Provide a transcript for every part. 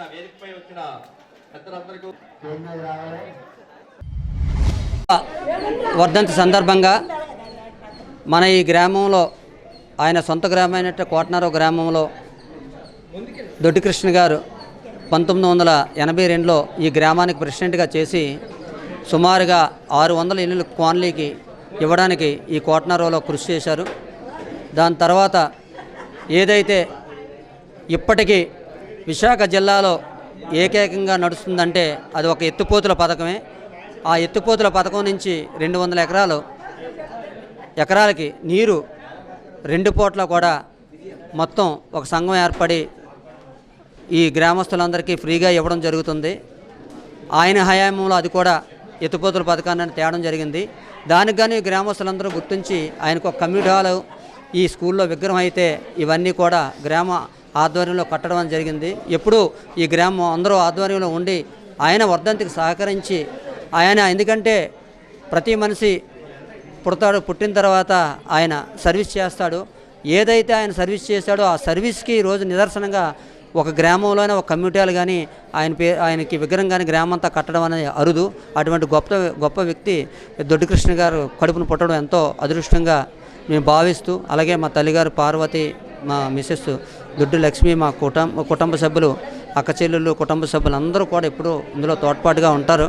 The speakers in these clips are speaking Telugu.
పైన వేదికపై వచ్చిన పెద్దలందరికీ వర్ధంతి సందర్భంగా మన ఈ గ్రామంలో ఆయన సొంత గ్రామమైన కోటనరావు గ్రామంలో దొడ్డికృష్ణ గారు పంతొమ్మిది వందల ఎనభై రెండులో ఈ గ్రామానికి ప్రెసిడెంట్గా చేసి సుమారుగా ఆరు వందల ఇల్లులు కాలనీకి ఇవ్వడానికి ఈ కోటనరావులో కృషి చేశారు. దాని తర్వాత ఏదైతే ఇప్పటికీ విశాఖ జిల్లాలో ఏకైకంగా నడుస్తుందంటే అది ఒక ఎత్తుపోతుల పథకమే. ఆ ఎత్తుపోతుల పథకం నుంచి రెండు వందల ఎకరాలు ఎకరాలకి నీరు రెండు పూట్ల కూడా మొత్తం ఒక సంఘం ఏర్పడి ఈ గ్రామస్తులందరికీ ఫ్రీగా ఇవ్వడం జరుగుతుంది. ఆయన హయాంలో అది కూడా ఎత్తుపోతుల పథకాన్ని తేవడం జరిగింది. దానికి కానీ గ్రామస్తులందరూ గుర్తించి ఆయనకు ఒక కమ్యూనిటీ హాల్ ఈ స్కూల్లో విగ్రహం అయితే ఇవన్నీ కూడా గ్రామ ఆధ్వర్యంలో కట్టడం జరిగింది. ఎప్పుడూ ఈ గ్రామం అందరూ ఆధ్వర్యంలో ఉండి ఆయన వర్ధంతికి సహకరించి ఆయన ఎందుకంటే ప్రతి మనిషి పుడతాడు పుట్టిన తర్వాత ఆయన సర్వీస్ చేస్తాడు. ఏదైతే ఆయన సర్వీస్ చేశాడో ఆ సర్వీస్కి రోజు నిదర్శనంగా ఒక గ్రామంలోనే ఒక కమ్యూనిటీలు కానీ ఆయన పే ఆయనకి విగ్రహం కానీ గ్రామం అంతా కట్టడం అనేది అరుదు. అటువంటి గొప్ప గొప్ప వ్యక్తి దొడ్డికృష్ణ గారు కడుపును పుట్టడం ఎంతో అదృష్టంగా మేము భావిస్తూ అలాగే మా తల్లిగారు పార్వతి మా మిసెస్ దొడ్డు లక్ష్మి మా కుటుంబ కుటుంబ సభ్యులు అక్క చెల్లెళ్ళు కుటుంబ సభ్యులు అందరూ కూడా ఎప్పుడూ ఇందులో తోడ్పాటుగా ఉంటారు.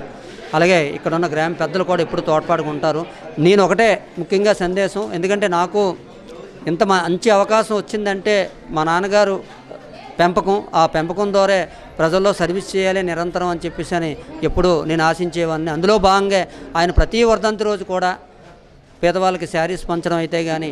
అలాగే ఇక్కడ ఉన్న గ్రామ పెద్దలు కూడా ఎప్పుడు తోడ్పాటుగా ఉంటారు. నేను ఒకటే ముఖ్యంగా సందేశం ఎందుకంటే నాకు ఇంత మంచి అవకాశం వచ్చిందంటే మా నాన్నగారు పెంపకం ఆ పెంపకం ద్వారా ప్రజల్లో సర్వీస్ చేయాలి నిరంతరం అని చెప్పేసి అని ఎప్పుడు నేను ఆశించేవాడిని. అందులో భాగంగా ఆయన ప్రతి వర్ధంతి రోజు కూడా పేదవాళ్ళకి శారీస్ పంచడం అయితే కానీ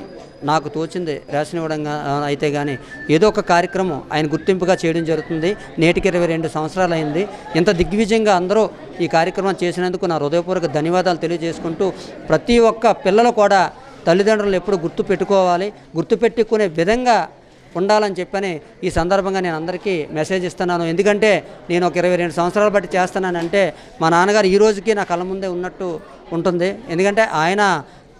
నాకు తోచింది రేషన్ ఇవ్వడం అయితే కానీ ఏదో ఒక కార్యక్రమం ఆయన గుర్తింపుగా చేయడం జరుగుతుంది. నేటికి ఇరవై రెండు సంవత్సరాలు అయింది. ఇంత దిగ్విజయంగా అందరూ ఈ కార్యక్రమం చేసినందుకు నా హృదయపూర్వక ధన్యవాదాలు తెలియజేసుకుంటూ ప్రతి ఒక్క పిల్లలు కూడా తల్లిదండ్రులు ఎప్పుడు గుర్తు పెట్టుకోవాలి. గుర్తు పెట్టుకునే విధంగా ఉండాలని చెప్పని ఈ సందర్భంగా నేను అందరికీ మెసేజ్ ఇస్తున్నాను. ఎందుకంటే నేను ఒక ఇరవై రెండు సంవత్సరాలు బట్టి చేస్తున్నానంటే మా నాన్నగారు ఈ రోజుకి నా కళ్ళ ముందే ఉన్నట్టు ఉంటుంది. ఎందుకంటే ఆయన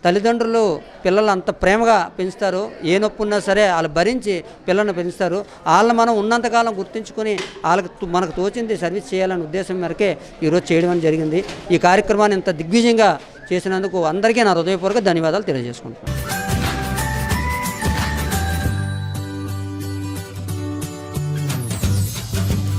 తల్లిదండ్రులు పిల్లలు అంత ప్రేమగా పెంచుతారు. ఏ నొప్పి ఉన్నా సరే వాళ్ళు భరించి పిల్లల్ని పెంచుతారు. వాళ్ళని మనం ఉన్నంతకాలం గుర్తుంచుకొని వాళ్ళకి తో- మనకు తోచింది సర్వీస్ చేయాలనే ఉద్దేశం మేరకే ఈరోజు చేయడం అనేది జరిగింది. ఈ కార్యక్రమాన్ని ఇంత దిగ్విజయంగా చేసినందుకు అందరికీ నా హృదయపూర్వక ధన్యవాదాలు తెలియజేసుకుంటున్నాను.